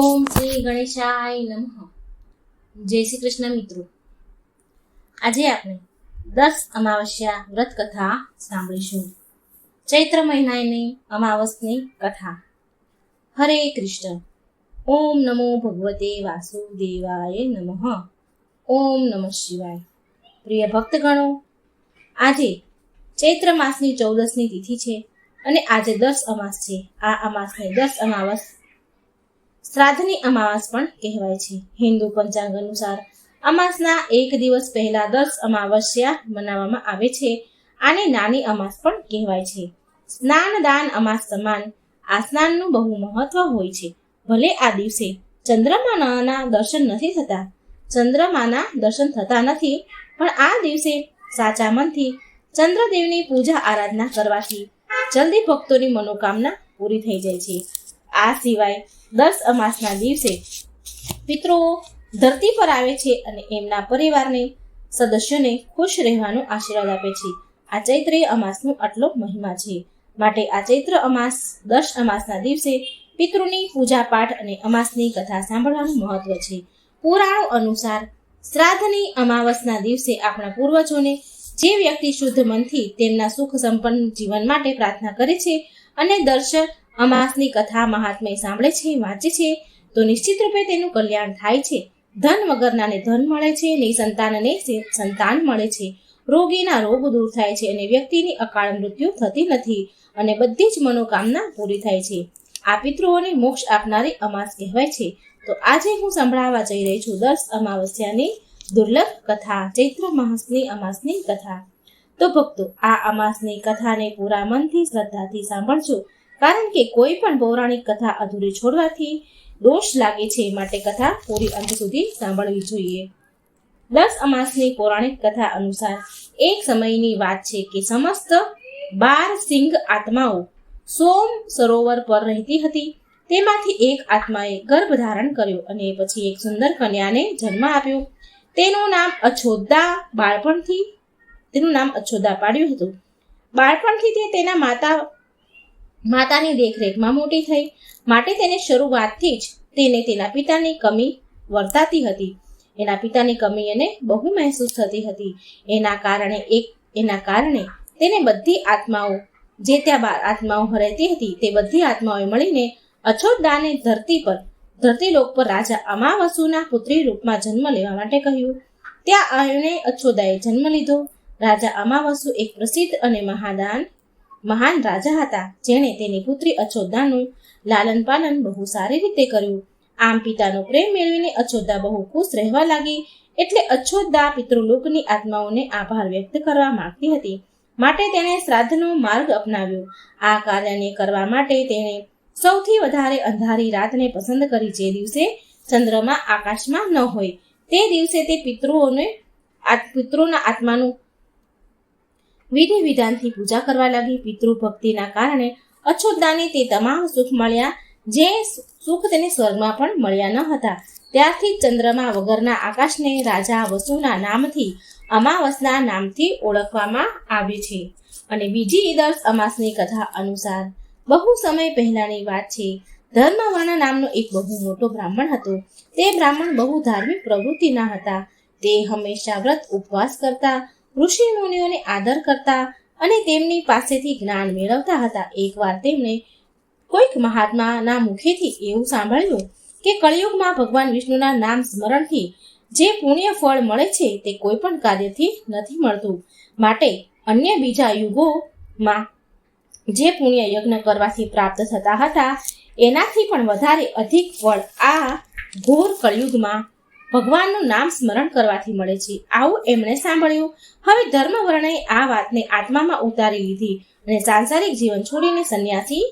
ઓમ શ્રી ગણેશાય નમઃ. જય શ્રી કૃષ્ણ મિત્રો. આજે આપણે દસ અમાવસ્યા વ્રત કથા સાંભળીશું. ચૈત્ર મહિનાની અમાવસની કથા. હરે કૃષ્ણ. ઓમ નમો ભગવતે વાસુદેવાય નમઃ. ઓમ નમઃ શિવાય. પ્રિય ભક્તગણો, આજે ચૈત્ર માસની ચૌદસની તિથિ છે અને આજે દસ અમાસ છે. આ અમાસને દસ અમાવસ શ્રાદ્ધની અમાવાસ પણ કહેવાય છે. હિન્દુ પંચાંગ અનુસાર અમાસના એક દિવસ પહેલા દસ અમાવસ્યા મનાવવામાં આવે છે. આને નાની અમાસ પણ કહેવાય છે. સ્નાન દાન અમાસ સમાન આ સ્નાનનું બહુ મહત્વ હોય છે. ભલે આ દિવસે ચંદ્રમાના દર્શન નથી થતા, ચંદ્રમાના દર્શન થતા નથી, પણ આ દિવસે સાચા મનથી ચંદ્રદેવની પૂજા આરાધના કરવાથી જલ્દી ભક્તોની મનોકામના પૂરી થઈ જાય છે. આ સિવાય દસ અમાસના દિવસે પિતૃઓ ધરતી પર આવે છે અને એમના પરિવારને સદસ્યોને ખુશ રહેવાનો આશીર્વાદ આપે છે. આ ચૈત્ર અમાસનો આટલો મહિમા છે. માટે આ ચૈત્ર અમાસ, દસ અમાસના દિવસે પિતૃની પૂજા પાઠ અને અમાસની કથા સાંભળવાનું મહત્વ છે. પુરાણો અનુસાર શ્રાદ્ધની અમાવસના દિવસે આપણા પૂર્વજોને જે વ્યક્તિ શુદ્ધ મનથી તેમના સુખ સંપન્ન જીવન માટે પ્રાર્થના કરે છે અને દર્શન અમાસની કથા મહાત્મય સાંભળે છે, વાંચે છે, તો નિશ્ચિત રૂપે તેનું કલ્યાણ થાય છે. ધન વગરનાને ધન મળે છે, નિસંતાનને સંતાન મળે છે. રોગીના રોગ દૂર થાય છે અને વ્યક્તિની અકાળ મૃત્યુ થતી નથી અને બધી જ મનોકામના પૂરી થાય છે. આ પિતૃઓને મોક્ષ આપનારી અમાસ કહેવાય છે. તો આજે હું સંભળાવવા જઈ રહી છું દસ અમાવસ્યાની દુર્લભ કથા, ચૈત્ર માસની અમાસની કથા. તો ભક્તો, આ અમાસની કથાને પૂરા મનથી, શ્રદ્ધાથી સાંભળજો. કારણ કે કોઈ પણ પૌરાણિક કથા અધૂરી છોડવાથી દોષ લાગે છે માટે કથા પૂરી અંત સુધી સાંભળવી જોઈએ. દસ અમાસની પૌરાણિક કથા અનુસાર એક સમયની વાત છે કે સમસ્ત બાર સિંહ આત્માઓ સોમ સરોવર પર રહેતી હતી. તેમાંથી એક આત્માએ ગર્ભ ધારણ કર્યો અને પછી એક સુંદર કન્યાને જન્મ આપ્યો. તેનું નામ અછોદા બાળપણથી, તેનું નામ અછોદા પાડ્યું હતું. બાળપણથી તે તેના માતા માતાની દેખરેખમાં મોટી થઈ. માટે તેને શરૂઆતથી જ તેને તેના પિતાની કમી વર્તાતી હતી. એના પિતાની કમી એને બહુ મહેસૂસ થતી હતી. એના કારણે એક, એના કારણે તેને બધી આત્માઓ, જે ત્યાં બાર આત્માઓ રહેતી હતી, તે બધી આત્માઓએ મળીને અછોદાને ધરતી પર ધરતીલોક પર રાજા અમાવસુના પુત્રી રૂપમાં જન્મ લેવા માટે કહ્યું. ત્યાં આયણે અછોદાએ જન્મ લીધો. રાજા અમાવસુ એક પ્રસિદ્ધ અને મહાદાન મહાન રાજા હતા, જેણે તેની પુત્રી અછોદાનું લાલન પાલન બહુ સારી રીતે કર્યું. આમ પિતાનો પ્રેમ મેળવીને અછોદા બહુ ખુશ રહેવા લાગી, એટલે અછોદા પિતૃલોકની આત્માઓને આભાર વ્યક્ત કરવા માંગતી હતી. માટે તેણે શ્રાદ્ધનો માર્ગ અપનાવ્યો. આ કાર્યને કરવા માટે તેણે સૌથી વધારે અંધારી રાતને પસંદ કરી જે દિવસે ચંદ્રમા આકાશમાં ન હોય, તે દિવસે તે પિતૃઓને પિતૃના આત્માનું વિધિ વિધાનથી પૂજા કરવા લાગી પિતૃ ભક્તિના કારણે અછોદાને તે તમામ સુખ મળ્યા, જે સુખ તેને સ્વર્ગમાં પણ મળ્યા ન હતા. ત્યારથી ચંદ્રમા વગરના આકાશને રાજા વસુના નામથી, અમાવસના નામથી ઓળખવામાં આવે છે. અને બીજી ઈદર્શ અમાસની કથા અનુસાર, બહુ સમય પહેલાની વાત છે. ધર્મવર્ણ નામનો એક બહુ મોટો બ્રાહ્મણ હતો. તે બ્રાહ્મણ બહુ ધાર્મિક પ્રવૃત્તિના હતા. તે હંમેશા વ્રત ઉપવાસ કરતા ઋષિ મુનિઓને આદર કરતા અને તેમની પાસેથી જ્ઞાન મેળવતા હતા. એકવાર તેમણે કોઈક મહાત્માના મુખેથી એવું સાંભળ્યું કે કળિયુગમાં ભગવાન વિષ્ણુના નામ સ્મરણથી જે પુણ્ય ફળ મળે છે તે કોઈ પણ કાર્યથી નથી મળતું. માટે અન્ય બીજા યુગોમાં જે પુણ્ય યજ્ઞ કરવાથી પ્રાપ્ત થતા હતા, એનાથી પણ વધારે અધિક ફળ આ ઘોર કળિયુગમાં ભગવાનનું નામ સ્મરણ કરવાથી મળે છે. આવું એમણે સાંભળ્યું. હવે ધર્મવર્ણએ આ વાતને આત્મામાં ઉતારી લીધી અને સાંસારિક જીવન છોડીને સંન્યાસી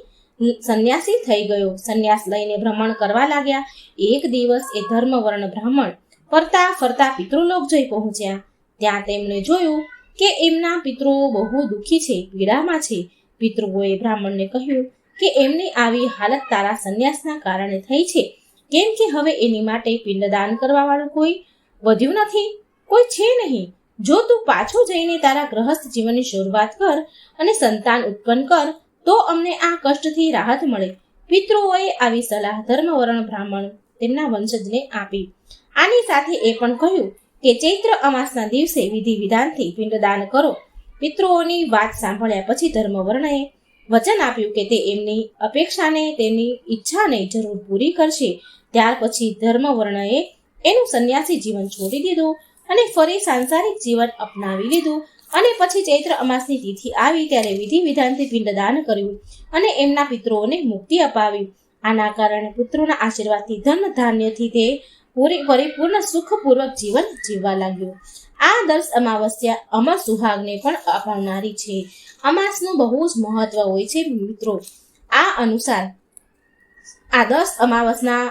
સંન્યાસી થઈ ગયો. સંન્યાસ લઈને ભ્રમણ કરવા લાગ્યા. એક દિવસ એ ધર્મવર્ણ બ્રાહ્મણ ફરતા ફરતા પિતૃલોક જઈ પહોંચ્યા. ત્યાં તેમણે જોયું કે એમના પિતૃઓ બહુ દુઃખી છે, પીડામાં છે. પિતૃઓએ બ્રાહ્મણને કહ્યું કે એમની આવી હાલત તારા સંન્યાસના કારણે થઈ છે. કેમ કે હવે એની માટે પિંડદાન કરવા વાળું કોઈ વધ્યું નથી? કોઈ છે નહીં. જો તું પાછો જઈને તારા ગ્રહસ્થ જીવનની શરૂઆત કર અને સંતાન ઉત્પન્ન કર, તો અમને આ કષ્ટથી રાહત મળે. પિતૃઓએ આવી સલાહ ધર્મવર્ણ બ્રાહ્મણ તેમના વંશજને આપી. આની સાથે એ પણ કહ્યું કે ચૈત્ર અમાસના દિવસે વિધિ વિધાનથી પિંડદાન કરો. પિતૃઓની વાત સાંભળ્યા પછી ધર્મવર્ણએ વચન આપ્યું કે તે એમની અપેક્ષાને, તેમની ઈચ્છાને જરૂર પૂરી કરશે. ત્યાર પછી ધર્મવર્ણએ એનું સંન્યાસી જીવન છોડી દીધું અને ફરી સાંસારિક જીવન અપનાવી લીધું. અને પછી ચૈત્ર અમાસની તિથિ આવી ત્યારે વિધિ વિધાનથી પિંડદાન કર્યું અને એમના પિતૃઓને મુક્તિ અપાવી. આના કારણે પુત્રોના આશીર્વાદથી ધન ધાન્યથી તે પરિપૂર્ણ સુખપૂર્વક જીવન જીવવા લાગ્યો. આ દસ અમાવસ્યા અમા સુહાગને પણ અપાવનારી છે. અમાસનું બહુ જ મહત્વ હોય છે મિત્રો. આ અનુસાર, આ દસ અમાવસના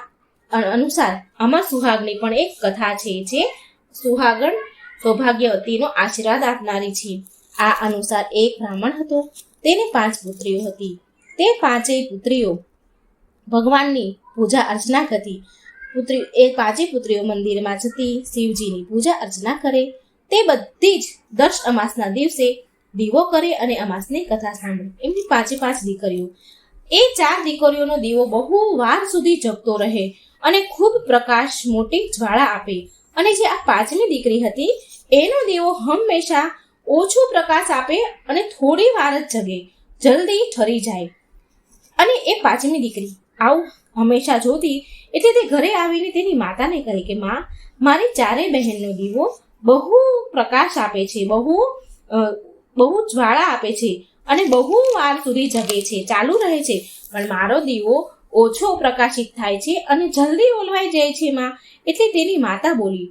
અનુસાર અમર સુહાગની પણ એક કથા છે જે સુહાગણ સૌભાગ્યવતીનો આશીર્વાદ આપનારી છે. આ અનુસાર એક બ્રાહ્મણ હતો. તેને પાંચ પુત્રીઓ હતી. તે પાંચેય પુત્રીઓ ભગવાનની પૂજા અર્ચના કરતી પુત્રી એ પાંચેય પુત્રીઓ મંદિરમાં જતી શિવજીની પૂજા અર્ચના કરે. તે બધી જ દર્શ અમાસના દિવસે દીવો કરે અને અમાસની કથા સાંભળે. એમની પાંચે પાંચ દીકરીઓ. એ ચાર દીકરીઓનો દીવો બહુ વાર સુધી જગતો રહે અને ખૂબ પ્રકાશ મોટી જ્વાળા આપે. અને જે આ પાંચમી દીકરી હતી, એનો દીવો હંમેશા ઓછો પ્રકાશ આપે અને થોડી વાર જ જગે. જલ્દી ઠરી જાય. અને એ પાંચમી દીકરી આવું હંમેશા જોતી એટલે તે ઘરે આવીને તેની માતાને કહે કે, માં, મારી ચારેય બહેનનો દીવો બહુ પ્રકાશ આપે છે, બહુ બહુ જ્વાળા આપે છે અને બહુ વાર સુધી જગે છે, ચાલુ રહે છે. પણ મારો દીવો ઓછો પ્રકાશિત થાય છે અને જલ્દી ઓલવાઈ જાય છે, માં. એટલે તેની માતા બોલી,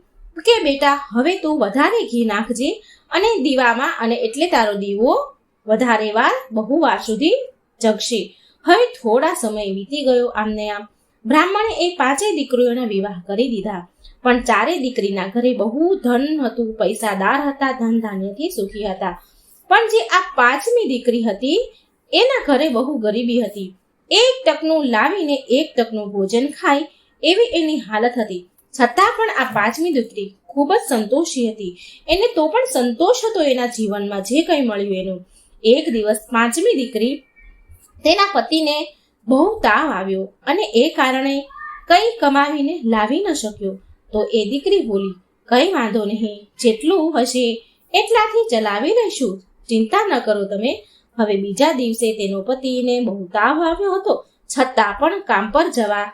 કે બેટા, હવે તું વધારે ઘી નાખજે અને દીવામાં અને એટલે તારો દીવો વધારે વાર બહુ વાર સુધી જગશે. હવે થોડા સમય વીતી ગયો આમને આમ. બ્રાહ્મણે એ પાંચેય દીકરીઓના વિવાહ કરી દીધા. પણ ચારેય દીકરીના ઘરે બહુ ધન હતું. પૈસાદાર હતા ધન ધાન્યથી સુખી હતા. પણ જે આ પાંચમી દીકરી હતી, એના ઘરે બહુ ગરીબી હતી. એક ટકનું લાવીને એક ટકનું ભોજન ખાય એવી એની હાલત હતી. છતાં પણ આ પાંચમી દીકરી ખૂબ જ સંતોષી હતી. એને તો પણ સંતોષ હતો એના જીવનમાં જે કંઈ મળ્યું એનું. એક દિવસ પાંચમી દીકરી તેના પતિને બહુ તાવ આવ્યો અને એ કારણે કંઈ કમાવીને લાવી ન શક્યો. તો એ દીકરી બોલી, કંઈ વાંધો નહીં, જેટલું હશે એટલાથી ચલાવી લઈશું. ચિંતા ન કરો તમે. હવે બીજા દિવસે તેનો પતિને બહુ તાવ આવ્યો હતો. છતાં પણ કામ પર જવા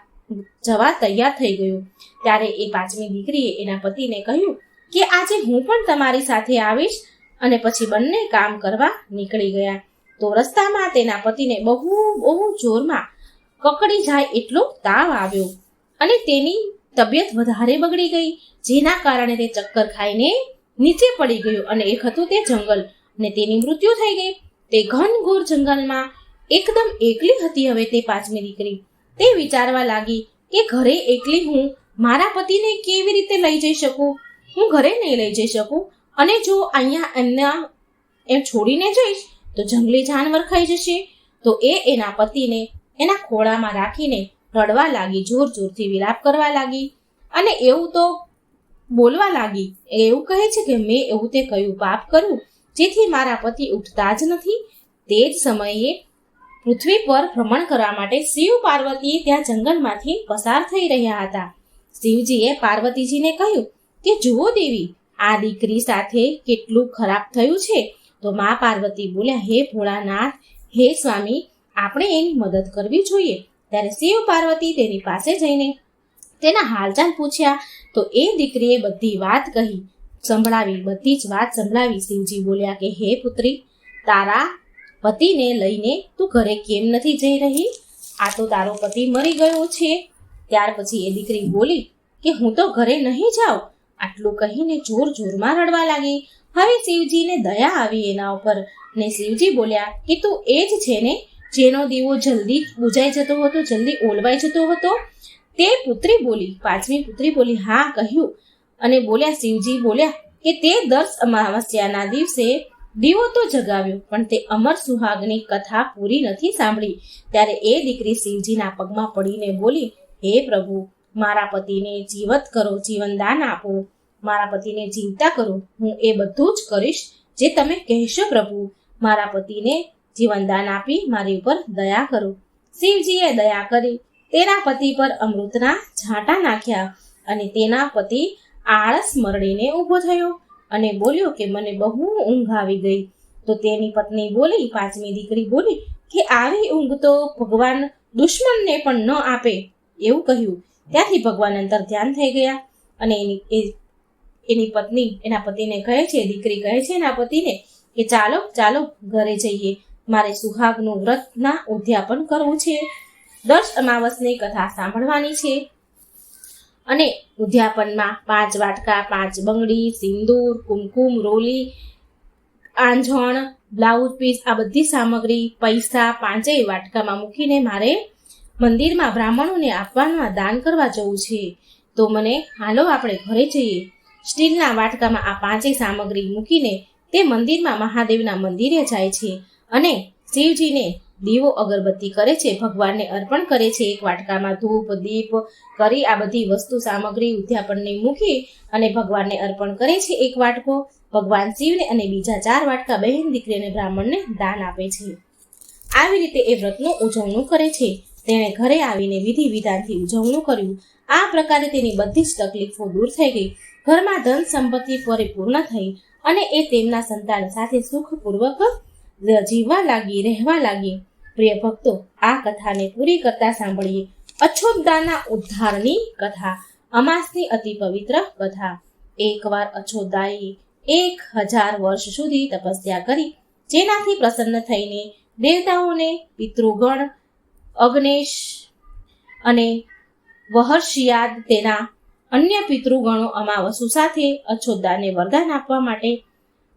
જવા તૈયાર થઈ ગયો. ત્યારે એ પાંચમી દીકરીએ એના પતિને કહ્યું કે, આજે હું પણ તમારી સાથે આવીશ. અને પછી બંને કામ કરવા નીકળી ગયા. તો રસ્તામાં તેના પતિને બહુ બહુ જોરમાં કકડી જાય એટલો તાવ આવ્યો અને તેની તબિયત વધારે બગડી ગઈ, જેના કારણે તે ચક્કર ખાઈને નીચે પડી ગયો અને એક હતું તે જંગલ અને તેની મૃત્યુ થઈ ગઈ. તે ઘનઘોર જંગલમાં એકદમ એકલી હતી હવે તે પાંચમી દીકરી. તે વિચારવા લાગી કે ઘરે એકલી હું મારા પતિને કેવી રીતે લઈ જઈ શકું? હું ઘરે નહીં લઈ જઈ શકું અને જો અહીંયા એમના એમ છોડીને જઈશ તો જંગલી જાનવર ખાઈ જશે. તો એ એના પતિને એના ખોળામાં રાખીને રડવા લાગી જોર જોરથી વિલાપ કરવા લાગી. અને એવું તો બોલવા લાગી. એવું કહે છે કે મેં એવું તે કયું પાપ કર્યું, જેથી મારા પતિ ઉઠતા જ નથી. તે જ સમયે પૃથ્વી પર ભ્રમણ કરવા માટે શિવ પાર્વતી ત્યાં જંગલમાંથી પસાર થઈ રહ્યા હતા. શિવજીએ પાર્વતીજીને કહ્યું કે જુઓ દેવી, આ દીકરી સાથે કેટલું ખરાબ થયું છે. તો મા પાર્વતી બોલ્યા, હે ભોળાનાથ, હે સ્વામી, આપણે એની મદદ કરવી જોઈએ. ત્યારે શિવ પાર્વતી તેની પાસે જઈને તેના હાલચાલ પૂછ્યા. તો એ દીકરીએ બધી વાત કહી, સંભળાવી, બધી જ વાત સંભળાવી. શિવજી બોલ્યા કે, હે પુત્રી, તારા પતિને લઈને તું ઘરે કેમ નથી જઈ રહી? આ તો તારો પતિ મરી ગયો છે. ત્યાર પછી એ દીકરી બોલી કે, હું તો ઘરે નહીં જાઉં. આટલું કહીને જોર જોરમાં રડવા લાગી. હવે શિવજીને દયા આવી એના ઉપર ને શિવજી બોલ્યા કે તું એ જ છે ને જેનો દીવો જલ્દી બુજાઈ જતો હતો, જલ્દી ઓલવાઈ જતો હતો? તે પુત્રી બોલી, પાંચમી પુત્રી બોલી, હા, કહ્યું. અને બોલ્યા શિવજી, બોલ્યા કે તે દસ અમાવસ્યાના દિવસે દીવો તો જગાવ્યો, પણ તે અમર સુહાગની કથા પૂરી નથી સાંભળી. ત્યારે એ દીકરી શિવજીના પગમાં પડીને બોલી, હે પ્રભુ, મારા પતિને જીવત કરો, જીવનદાન આપો. મારા પતિને જીવતા કરો, હું એ બધું જ કરીશ જે તમે કહેશો પ્રભુ. મારા પતિને જીવનદાન આપી મારી ઉપર દયા કરો. શિવજીએ દયા કરી, તેના પતિ પર અમૃતના છાંટા નાખ્યા અને તેના પતિ આળસ મરડીને ઊભો થયો અને બોલ્યો કે મને બહુ ઊંઘ આવી ગઈ. તો તેની પત્ની બોલી, પાંચમી દીકરી બોલી કે આવી ઊંઘ તો ભગવાન દુશ્મનને પણ ન આપે એવું કહ્યું. ત્યાંથી ભગવાન અંતર ધ્યાન થઈ ગયા અને એની એ- એની પત્ની, એના પતિને કહે છે, દીકરી કહે છે એના પતિને કે ચાલો ચાલો ઘરે જઈએ. મારે સુહાગનું વ્રતના ઉદ્યાપન કરવું છે. દસ અમાવસની કથા સાંભળવાની છે. અને ઉદ્યાપનમાં પાંચ વાટકા, પાંચ બંગડી, સિંદૂર, કુમકુમ, રોલી, આંજણ, બ્લાઉઝ પીસ, આ બધી સામગ્રી પૈસા પાંચેય વાટકામાં મૂકીને મારે મંદિરમાં બ્રાહ્મણોને આપવાના દાન કરવા જવું છે. તો મને, હાલો, આપણે ઘરે જઈએ. સ્ટીલના વાટકામાં આ પાંચેય સામગ્રી મૂકીને તે મંદિરમાં મહાદેવના મંદિરે જાય છે અને શિવજીને દીવો અગરબત્તી કરે છે, ભગવાનને અર્પણ કરે છે. એક વાટકામાં ધૂપ, દીપ કરી આ બધી વસ્તુ સામગ્રી ઉદ્યાપનની મૂકી અને ભગવાનને અર્પણ કરે છે એક વાટકો. ભગવાન શિવને અને બીજા ચાર વાટકા બહેન દીકરીને બ્રાહ્મણને દાન આપે છે. આવી રીતે એ વ્રતનું ઉજવણું કરે છે. તેણે ઘરે આવીને વિધિ વિધાનથી ઉજવણું કર્યું. આ પ્રકારે તેની બધી જ તકલીફો દૂર થઈ ગઈ. ઘરમાં ધન સંપત્તિ પરિપૂર્ણ થઈ અને એ તેમના સંતાન સાથે સુખપૂર્વક જીવવા લાગી, રહેવા લાગી. પ્રિય ભક્તો, આ કથાને પૂરી કરતા સાંભળીએ અછોદાના ઉદ્ધારની કથા, અમાસની અતિ પવિત્ર કથા. એકવાર અછોદાએ એક હજાર વર્ષ સુધી તપસ્યા કરી, જેનાથી પ્રસન્ન થઈને દેવતાઓને પિતૃગણ, અગ્નેશ અને વહર્ષિયાદ તેના અન્ય પિતૃગણો અમાવસુ સાથે અછોદાને વરદાન આપવા માટે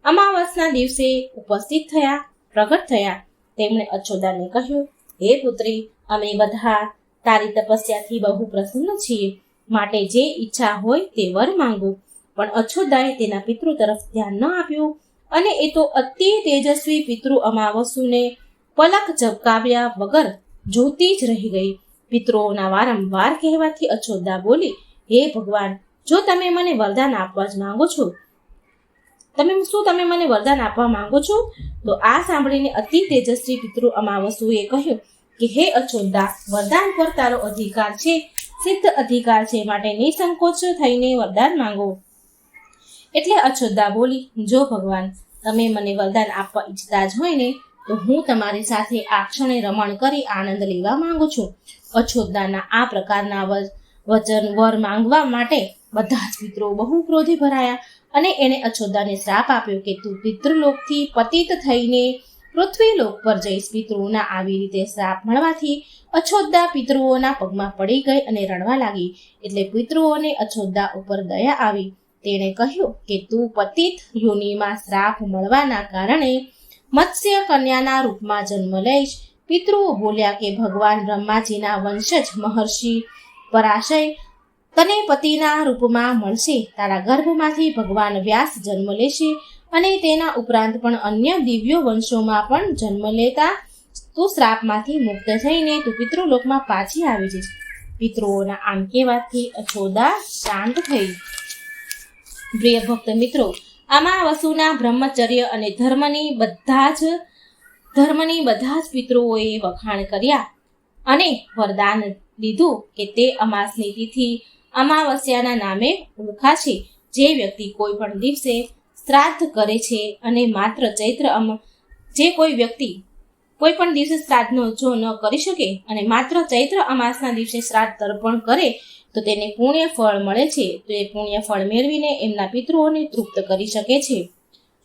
અમાવસના દિવસે ઉપસ્થિત થયા, પ્રગટ થયા. તેમણે અછોદાને કહ્યું, હે પુત્રી, અમે બધા તારી તપસ્યાથી બહુ પ્રસન્ન છીએ. માટે જે ઈચ્છા હોય તે વર માંગો. પણ અછોદાએ તેના પિતૃ તરફ ધ્યાન ન આપ્યું અને એ તો અતિ તેજસ્વી પિતૃ અમાવસુને પલક ઝબકાવ્યા વગર જોતી જ રહી ગઈ. પિતૃઓના વારંવાર કહેવાથી અછોદા બોલી હે ભગવાન, જો તમે મને વરદાન આપવા જ માંગો છો, તમે શું તમે મને વરદાન આપવા માંગો છો? તો આ સાંભળીને અતિ તેજસ્વી પિતૃ અમાવસુએ કહ્યું કે, હે અછોદા, વરદાન પર તારો અધિકાર છે, સિદ્ધ અધિકાર છે માટે નિસંકોચ થઈને વરદાન માંગો. એટલે અછોદા બોલી, જો ભગવાન, તમે મને વરદાન આપવા ઈચ્છતા જ હોય ને, તો હું તમારી સાથે આ ક્ષણે રમણ કરી આનંદ લેવા માંગુ છું. અછોદાના આ પ્રકારના વચન વર માંગવા માટે બધા જ મિત્રો બહુ ક્રોધે ભરાયા અને એણે અછોદાને શ્રાપ આપ્યો કે તું પિતૃલોકથી પતિત થઈને પૃથ્વીલોક પર જઈશ. પિતૃઓના આવી રીતે શ્રાપ મળવાથી અછોદ્દા પિતૃઓના પગમાં પડી ગઈ અને રડવા લાગી. એટલે પિતૃઓને અછોદ્દા ઉપર દયા આવી. તેણે કહ્યું કે તું પતિત યોનિમાં શ્રાપ મળવાના કારણે મત્સ્ય કન્યાના રૂપમાં જન્મ લઈશ. પિતૃઓ બોલ્યા કે ભગવાન બ્રહ્માજીના વંશજ મહર્ષિ પરાશય તને પતિના રૂપમાં મળશે. તારા ગર્ભમાંથી ભગવાન વ્યાસ જન્મ લેશે અને તેના ઉપરાંત પણ અન્ય દિવ્ય વંશોમાં પણ જન્મ લેતા તું શ્રાપમાંથી મુક્ત થઈને તું પિતૃલોકમાં પાછી આવી જઈશ. પિતૃઓના આમ કહેવાથી અછોદા શાંત થઈ. પ્રિય ભક્ત મિત્રો, આમાં વસુના બ્રહ્મચર્ય અને ધર્મની બધા જ ધર્મની બધા જ પિતૃઓએ વખાણ કર્યા અને વરદાન લીધું કે તે અમાસની તિથિ અમાવસ્યાના નામે ઓળખાશે જે વ્યક્તિ કોઈ પણ દિવસે શ્રાદ્ધ કરે છે અને માત્ર ચૈત્ર અમ, જે કોઈ વ્યક્તિ કોઈ પણ દિવસે શ્રાદ્ધનો જો ન કરી શકે અને માત્ર ચૈત્ર અમાસના દિવસે શ્રાદ્ધ તર્પણ કરે, તો તેને પુણ્ય ફળ મળે છે. તો એ પુણ્ય ફળ મેળવીને એમના પિતૃઓને તૃપ્ત કરી શકે છે.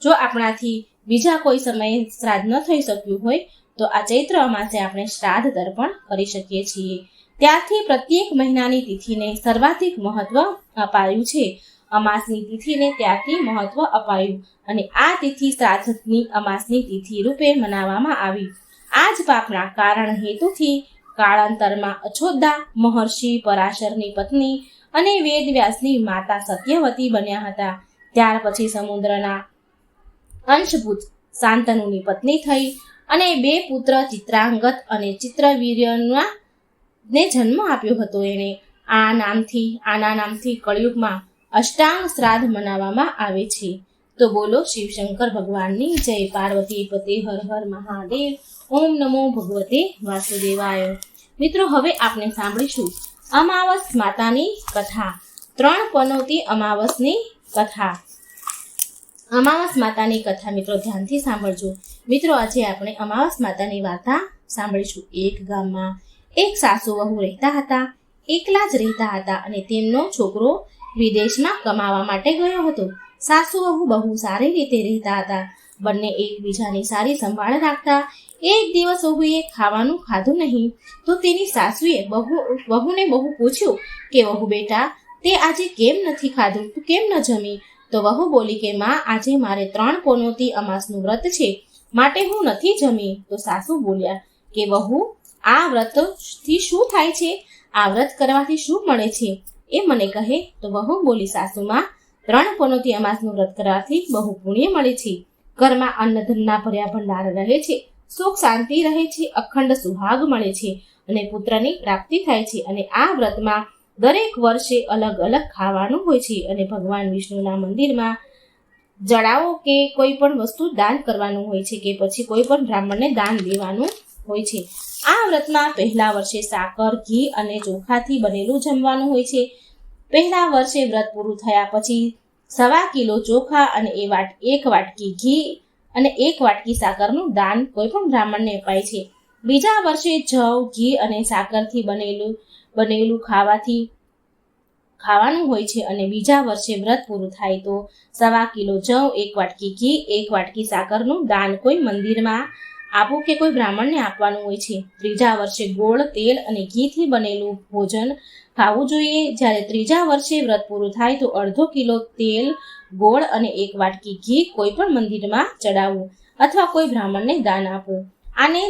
જો આપણાથી બીજા કોઈ સમયે શ્રાદ્ધ ન થઈ શક્યું હોય, તો આ ચૈત્ર અમાસે આપણે શ્રાદ્ધ તર્પણ કરી શકીએ છીએ. ત્યારથી પ્રત્યેક મહિનાની તિથિને સર્વાધિક મહત્વ અપાયું છે. અમાસની તિથિને ત્યારથી મહત્વ અપાયું અને આ તિથિ શ્રાદ્ધની અમાસની તિથિ રૂપે મનાવવામાં આવી. આ જ પાપના કારણ હેતુથી કાળાંતરમાં અછોદા મહર્ષિ પરાશરની પત્ની અને વેદવ્યાસની માતા સત્યવતી બન્યા હતા. ત્યાર પછી સમુદ્રના અંશભૂત શાંતનુની પત્ની થઈ અને બે પુત્ર ચિત્રાંગત અને ચિત્રવીર્યના ને જન્મ આપ્યો હતો એણે આ નામથી, આના નામથી કળિયુગમાં અષ્ટાંગ શ્રાદ્ધ મનાવવામાં આવે છે. તો બોલો શિવશંકર ભગવાનની જય. પાર્વતી પતિ હર હર મહાદેવ. ઓમ નમો ભગવતે વાસુદેવાય. મિત્રો, હવે આપણે સાંભળીશું અમાવસ માતાની કથા. ત્રણ પનોતી અમાવસની કથા. અમાવસ માતાની કથા મિત્રો ધ્યાનથી સાંભળજો. મિત્રો, આજે આપણે અમાવસ માતાની વાર્તા સાંભળીશું. એક ગામમાં એક સાસુ વહુ રહેતા હતા, એકલા જ રહેતા હતા અને તેમનો છોકરો વિદેશમાં કમાવા માટે ગયો હતો. સાસુ વહુ બહુ સારી રીતે રહેતા હતા. બંને એકબીજાની સારી સંભાળ રાખતા એક દિવસ વહુએ ખાવાનું ખાધું નહીં તો તેની સાસુએ બહુ, વહુને બહુ પૂછ્યું કે, વહુ બેટા, તે આજે કેમ નથી ખાધું? તું કેમ ન જમી? તો વહુ બોલી કે, માં, આજે મારે ત્રણ પોનોતી અમાસનું વ્રત છે, માટે હું નથી જમી. તો સાસુ બોલ્યા કે, વહુ આ વ્રતથી શું થાય છે? આ વ્રત કરવાથી શું મળે છે? એ મને કહે, તો વહુ બોલી, સાસુમાં, ત્રણ પનોતી અમાસનું વ્રત કરવાથી બહુ પુણ્ય મળે છે. ઘરમાં અન્નધનના ભર્યા ભંડાર રહે છે, સુખ શાંતિ રહે છે, અખંડ સુહાગ મળે છે અને પુત્રની પ્રાપ્તિ થાય છે. અને આ વ્રતમાં દરેક વર્ષે અલગ અલગ ખાવાનું હોય છે અને ભગવાન વિષ્ણુના મંદિરમાં જડાવો કે કોઈ પણ વસ્તુ દાન કરવાનું હોય છે કે પછી કોઈ પણ બ્રાહ્મણને દાન દેવાનું હોય છે. આ વ્રતમાં પહેલા વર્ષે સાકર, ઘી અને ચોખાથી બનેલું જમવાનું હોય છે. પહેલા વર્ષે વ્રત પૂરું થયા પછી સવા કિલો ચોખા અને એ વાટ, એક વાટકી ઘી અને એક વાટકી સાકરનું દાન કોઈ પણ બ્રાહ્મણને અપાય છે. બીજા વર્ષે જવ, ઘી અને સાકરથી બનેલું બનેલું ખાવાથી ખાવાનું હોય છે અને બીજા વર્ષે વ્રત પૂરું થાય તો સવા કિલો જવ, એક વાટકી ઘી, એક વાટકી સાકરનું દાન કોઈ મંદિરમાં આપવું કે કોઈ બ્રાહ્મણને આપવાનું હોય છે. ત્રીજા વર્ષે ગોળ, તેલ અને ઘીથી બનેલું ભોજન ખાવું જોઈએ. જ્યારે ત્રીજા વર્ષે વ્રત પૂરું થાય તો અડધો કિલો તેલ, ગોળ અને એક વાટકી ઘી કોઈ પણ મંદિરમાં ચડાવવું અથવા કોઈ બ્રાહ્મણને દાન આપવું આને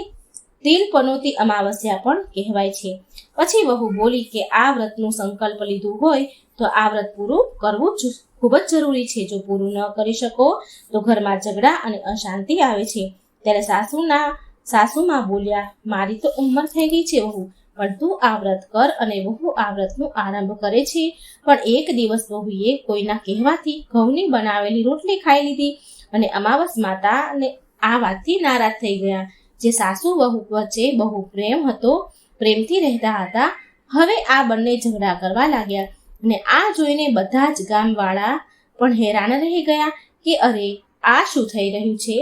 તિલ પનોતી અમાવસ્યા પણ કહેવાય છે. પછી વહુ બોલી કે આ વ્રતનું સંકલ્પ લીધું હોય તો આ વ્રત પૂરું કરવું જ ખૂબ જ જરૂરી છે. જો પૂરું ન કરી શકો તો ઘરમાં ઝઘડા અને અશાંતિ આવે છે. ત્યારે સાસુના, સાસુમાં બોલ્યા, મારી તો ઉંમર થઈ ગઈ છે વહુ, પણ તું આ વ્રત કર અને વહુ આ વ્રતનું આરંભ કરે છે. પણ એક દિવસ વહુએ કોઈના કહેવાથી ઘઉંની બનાવેલી રોટલી ખાઈ લીધી અને અમાવસ માતાને આ વાતથી નારાજ થઈ ગયા. જે સાસુ વહુ વચ્ચે બહુ પ્રેમ હતો, પ્રેમથી રહેતા હતા, હવે આ બંને ઝઘડા કરવા લાગ્યા અને આ જોઈને બધા જ ગામવાળા પણ હેરાન રહી ગયા કે અરે, આ શું થઈ રહ્યું છે?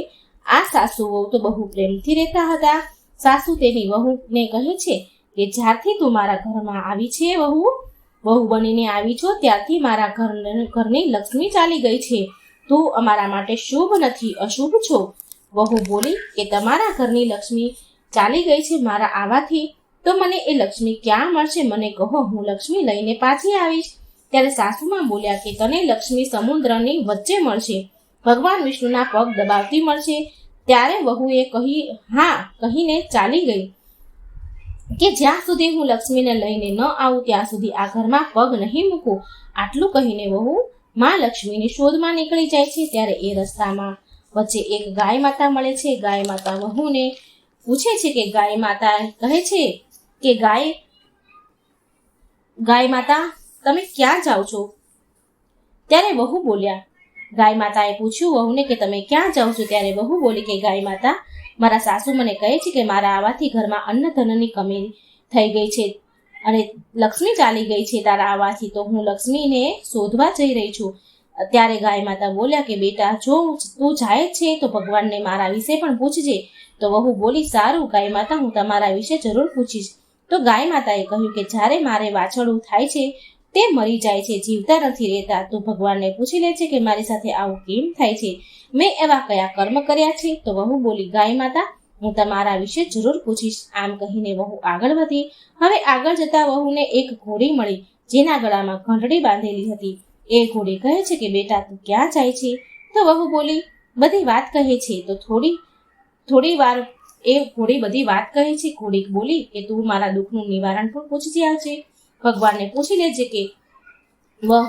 આ સાસુ વહુ તો બહુ પ્રેમથી રહેતા હતા. સાસુ તેની વહુને કહે છે કે જ્યારથી તું મારા ઘરમાં આવી છે વહુ વહુ બનીને આવી છો ત્યારથી મારા ઘર ઘરની લક્ષ્મી ચાલી ગઈ છે. તું અમારા માટે શુભ નથી, અશુભ છો. વહુ બોલી કે તમારા ઘરની લક્ષ્મી ચાલી ગઈ છે મારા આવાથી, તો મને એ લક્ષ્મી ક્યાં મળશે? મને કહો, હું લક્ષ્મી લઈને પાછી આવીશ. ત્યારે સાસુમાં બોલ્યા કે તને લક્ષ્મી સમુદ્રની વચ્ચે મળશે. ભગવાન વિષ્ણુના પગ દબાવતી મળશે. ત્યારે વહુએ કહી, હા, કહીને ચાલી ગઈ. કે જ્યાં સુધી હું લક્ષ્મીને લઈને ન આવું, ત્યાં સુધી આ ઘરમાં પગ નહીં મૂકું, આટલું કહીને વહુ માં લક્ષ્મીની શોધમાં નીકળી જાય છે. ત્યારે એ રસ્તામાં વચ્ચે એક ગાય માતા મળે છે. ગાય માતા વહુને પૂછે છે કે ગાય માતા કહે છે કે, ગાય ગાય માતા, તમે ક્યાં જાઓ છો? ત્યારે વહુ બોલ્યા ગાય માતાએ પૂછ્યું, વહુને કે તમે ક્યાં જાઓ છો? ત્યારે વહુ બોલી કે, ગાય માતા, મારા સાસુ મને કહે છે કે મારા આવાથી ઘરમાં અન્ન ધનની કમી થઈ ગઈ છે અને લક્ષ્મી ચાલી ગઈ છે તારા આવાથી. તો હું લક્ષ્મીને શોધવા જઈ રહી છું. ત્યારે ગાય માતા બોલ્યા કે, બેટા, જો તું જાય છે તો ભગવાનને મારા વિશે પણ પૂછજે. તો વહુ બોલી, સારું, ગાય માતા, હું તમારા વિશે જરૂર પૂછીશ. તો ગાય માતાએ કહ્યું કે, જ્યારે મારે વાછરડું થાય છે તે મરી જાય છે, જીવતા નથી રહેતા. તો ભગવાનને પૂછી લે છે કે મારી સાથે આવું કેમ થાય છે? મેં એવા કયા કર્મ કર્યા છે? તો વહુ બોલી, ગાય માતા, હું તમારા વિશે જરૂર પૂછીશ. આમ કહીને વહુ આગળ વધી. હવે આગળ જતા વહુને એક ઘોડી મળી, જેના ગળામાં ઘંટડી બાંધેલી હતી. એ ઘોડી કહે છે કે, બેટા, તું ક્યાં જાય છે? તો વહુ બોલી, બધી વાત કહે છે. તો થોડી થોડી વાર એ ઘોડી બધી વાત કહે છે. ઘોડી બોલી કે, તું મારા દુઃખનું નિવારણ પણ પૂછજી આવજે ભગવાનને પૂછી લેજે કે વહ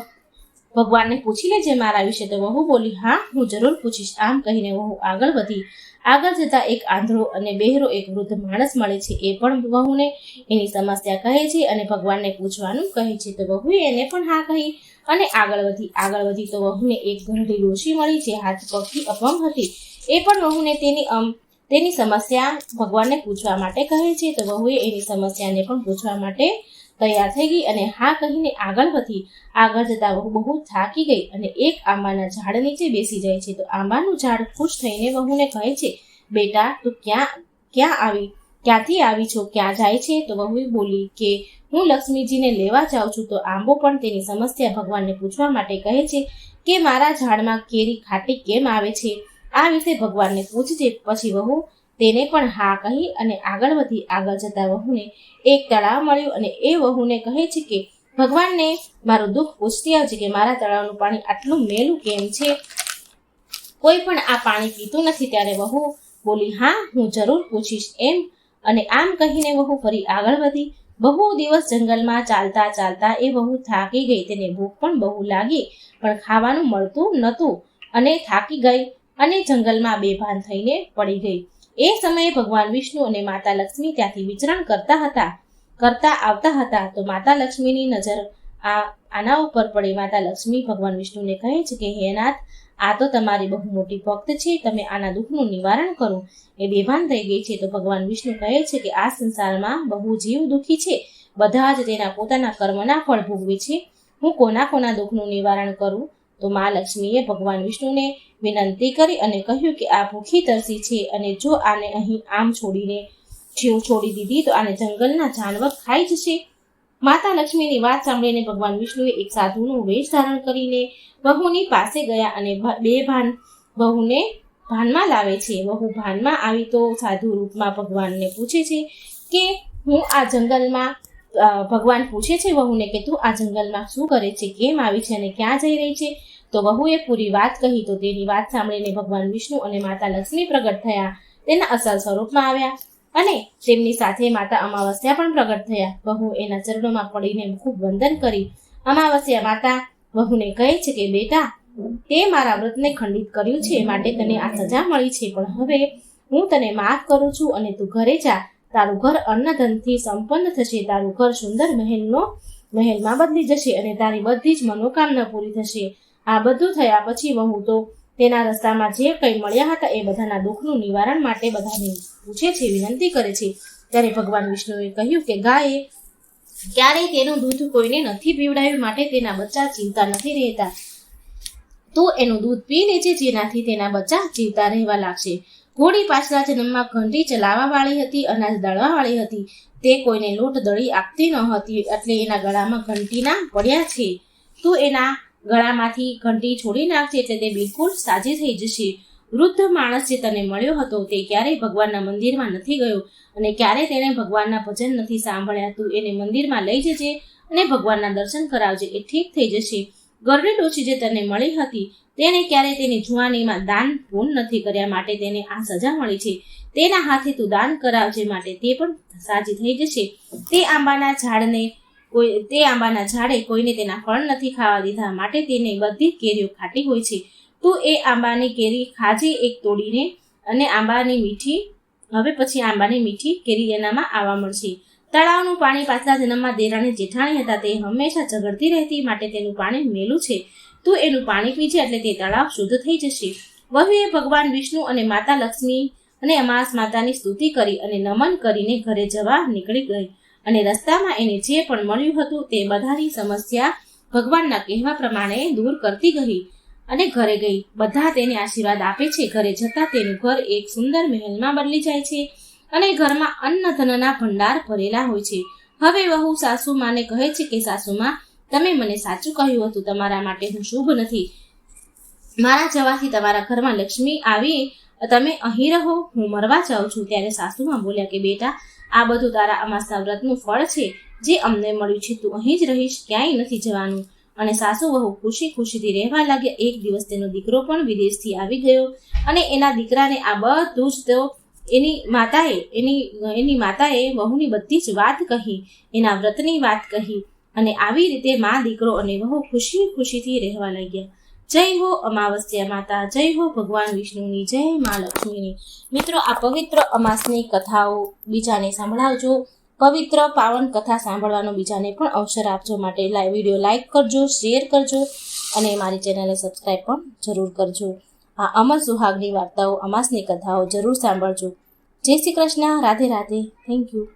ભગવાનને પૂછી લેજે મારા વિશે. તો વહુ બોલી, હા, હું જરૂર પૂછીશ. આમ કહીને વહુ આગળ વધી. આગળ જતા એક આંધળો અને બહેરો એક વૃદ્ધ માણસ મળે છે. એ પણ વહુને એની સમસ્યા કહે છે અને ભગવાનને પૂછવાનું કહે છે. તો વહુએ એને પણ હા કહી અને આગળ વધી. આગળ વધી તો વહુને એક ઘરડી ડોશી મળી જે હાથ પગથી અપંગ હતી. એ પણ વહુને તેની અમ, તેની સમસ્યા ભગવાનને પૂછવા માટે કહે છે. તો વહુએ એની સમસ્યાને પણ પૂછવા માટે તૈયાર થઈ ગઈ અને હા કહીને આગળ વધી, આગળ જતા વહુ બહુ થાકી ગઈ અને એક આંબાના ઝાડ નીચે બેસી જાય છે. તો આંબાનું ઝાડ ખુશ થઈને વહુને કહે છે, બેટા, તું ક્યાં ક્યાં આવી, ક્યાંથી આવી છો? ક્યાં જાય છે? તો વહુએ બોલી કે, હું લક્ષ્મીજીને લેવા જાઉં છું. તો આંબો પણ તેની સમસ્યા ભગવાનને પૂછવા માટે કહે છે કે, મારા ઝાડમાં કેરી ખાટી કેમ આવે છે? આ વિશે ભગવાનને પૂછજે. પછી વહુ તેને પણ હા કહી અને આગળ વધી આગળ જતા વહુને એક તળાવ મળ્યું અને એ વહુને કહે છે કે, ભગવાનને, મારું દુઃખ પૂછતી આવજે કે મારા તળાવનું પાણી આટલું મેલું કેમ છે? કોઈ પણ આ પાણી પીતું નથી ત્યારે વહુ બોલી, હા, હું જરૂર પૂછીશ એમ. અને આમ કહીને વહુ ફરી આગળ વધી. બહુ દિવસ જંગલમાં ચાલતા ચાલતા એ બહુ થાકી ગઈ. તેને ભૂખ પણ બહુ લાગી, પણ ખાવાનું મળતું નહોતું અને થાકી ગઈ અને જંગલમાં બેભાન થઈને પડી ગઈ. એ સમયે ભગવાન વિષ્ણુ અને માતા લક્ષ્મી ત્યાંથી વિચરણ કરતા હતા. કરતા આવતા હતા તો માતા લક્ષ્મીની નજર આ આના ઉપર પડી. માતા લક્ષ્મી ભગવાન વિષ્ણુને કહે છે કે, હે નાથ, આ તો તમારી બહુ મોટી ભક્ત છે. તમે આના દુઃખનું નિવારણ કરો. એ બેભાન થઈ ગઈ છે તો ભગવાન વિષ્ણુ કહે છે કે, આ સંસારમાં બહુ જીવ દુઃખી છે. બધા જ તેના પોતાના કર્મના ફળ ભોગવે છે. હું કોના કોના દુઃખનું નિવારણ કરું? તો મા લક્ષ્મીએ ભગવાન વિષ્ણુને વિનંતી કરી અને કહ્યું કે આ ભૂખી તરસી છે અને જો આને અહીં આમ છોડીને જીવ છોડી દીધી, તો આને જંગલના જાનવર ખાઈ જશે. માતા લક્ષ્મીની વાત સાંભળીને ભગવાન વિષ્ણુએ એક સાધુનું વેશ ધારણ કરીને વહુની પાસે ગયા અને બે ભાન વહુને ભાનમાં લાવે છે. વહુ ભાનમાં આવી તો સાધુ રૂપમાં ભગવાનને પૂછે છે કે, હું આ જંગલમાં ભગવાન પૂછે છે વહુને કે તું આ જંગલમાં શું કરે છે, કેમ આવી છે અને ક્યાં જઈ રહી છે? તો વહુએ પૂરી વાત કહી તો તેની વાત સાંભળીને ભગવાન વિષ્ણુ અને માતા લક્ષ્મી પ્રગટ થયા. તેના અસલ સ્વરૂપમાં આવ્યા અને તેમની સાથે માતા અમાવસ્યા પણ પ્રગટ થયા. વહુ એના ચરણોમાં પડીને ખૂબ વંદન કરી. અમાવસ્યા માતા, વહુને કહે છે કે, બેટા, તે મારા વ્રતને ખંડિત કર્યું છે માટે તને આ સજા મળી છે, પણ હવે હું તને માફ કરું છું અને તું ઘરે જા. તારું ઘર અન્નધનથી સંપન્ન થશે. તારું ઘર સુંદર મહેલનો, મહેલમાં બદલી જશે અને તારી બધી જ મનોકામના પૂરી થશે. આ બધું થયા પછી વહુ તો તેના રસ્તામાં જે કંઈ મળ્યા હતા એ બધાના દુઃખનું નિવારણ માટે બધાને પૂછે છે, વિનંતી કરે છે. ત્યારે ભગવાન વિષ્ણુએ કહ્યું કે, ગાયે, ક્યારેય તેનું દૂધ કોઈને નથી પીવડાવ્યું, માટે તેના બચ્ચા જીવતા નથી રહેતા. તો એનું દૂધ પી લે છે જેનાથી તેના બચ્ચા જીવતા રહેવા લાગશે. ઘોડી પાછલા જન્મમાં ઘંટી ચલાવવા વાળી હતી, અનાજ દળવા વાળી હતી. તે કોઈને લોટ દળી આપતી ન હતી, એટલે એના ગળામાં ઘંટીના પડ્યા છે. તો એના ગળામાંથી ઘંટી છોડી નાખજે એટલે તે બિલકુલ સાજી થઈ જશે. વૃદ્ધ માણસ જે તને મળ્યો હતો તે ક્યારેય ભગવાનના મંદિરમાં નથી ગયો અને ક્યારેય તેણે ભગવાનના ભજન નથી સાંભળ્યા. તું એને મંદિરમાં લઈ જજે અને ભગવાનના દર્શન કરાવજે, એ ઠીક થઈ જશે. ગરડી ડોશી જે તને મળી હતી, તેણે ક્યારેય તેની જુવાનીમાં દાન પૂર્ણ નથી કર્યા માટે તેને આ સજા મળી છે. તેના હાથે તું દાન કરાવજે માટે તે પણ સાજી થઈ જશે. તે આંબાના ઝાડને કોઈ તે આંબાના ઝાડે કોઈને તેના ફળ નથી ખાવા દીધા માટે તેને બધી કેરીઓ ખાટી હોય છે. તો એ આંબાની કેરી ખાજે એક તોડીને અને આંબાની મીઠી, હવે પછી આંબાની મીઠી કેરી એનામાં આવવા મળશે. તળાવનું પાણી પાછલા જન્મમાં દેરાણી જેઠાણી હતા, તે હંમેશા ઝઘડતી રહેતી માટે તેનું પાણી મેલું છે. તું એનું પાણી પીજે એટલે તે તળાવ શુદ્ધ થઈ જશે. વહુએ ભગવાન વિષ્ણુ અને માતા લક્ષ્મી અને અમાસ માતાની સ્તુતિ કરી અને નમન કરીને ઘરે જવા નીકળી ગઈ. અને રસ્તામાં એને જે પણ મળ્યું હતું તે બધાની સમસ્યા ભગવાનના કહેવા પ્રમાણે દૂર કરતી ગઈ અને ઘરે ગઈ. બધા તેને આશીર્વાદ આપે છે. ઘરે જતા તેનું ઘર એક સુંદર મહેલમાં બદલી જાય છે અને ઘરમાં અન્ન ધનના ભંડાર ભરેલા હોય છે. હવે વહુ સાસુમાને કહે છે કે, સાસુમાં, તમે મને સાચું કહ્યું હતું. તમારા માટે હું શુભ નથી. મારા જવાથી તમારા ઘરમાં લક્ષ્મી આવી. તમે અહીં રહો. હું મરવા જાઉં છું. ત્યારે સાસુમાં બોલ્યા કે, બેટા આ બધું તારા અમાસના વ્રતનું ફળ છે, જે અમને મળ્યું છે. તું અહીં જ રહીશ, ક્યાંય નથી જવાનું. અને સાસુ વહુ ખુશી ખુશીથી રહેવા લાગ્યા. એક દિવસ તેનો દીકરો પણ વિદેશથી આવી ગયો. અને એના દીકરાને આ બધું જ તેઓ એની માતાએ, એની એની માતાએ વહુની બધી જ વાત કહી, એના વ્રતની વાત કહી. અને આવી રીતે મા દીકરો અને વહુ ખુશી ખુશીથી રહેવા લાગ્યા. જય હો અમાવસ્યા માતા, જય હો ભગવાન વિષ્ણુની, જય મા લક્ષ્મીની. મિત્રો, આ પવિત્ર અમાસની કથાઓ બીજાને સંભળાવજો. પવિત્ર પાવન કથા સાંભળવાનો બીજાને પણ અવસર આપજો માટે વીડિયો લાઈક કરજો, શેર કરજો અને મારી ચેનલને સબસ્ક્રાઈબ પણ જરૂર કરજો. આ અમર સુહાગની વાર્તાઓ, અમાસની કથાઓ જરૂર સાંભળજો. જય શ્રી કૃષ્ણ, રાધે રાધે. Thank you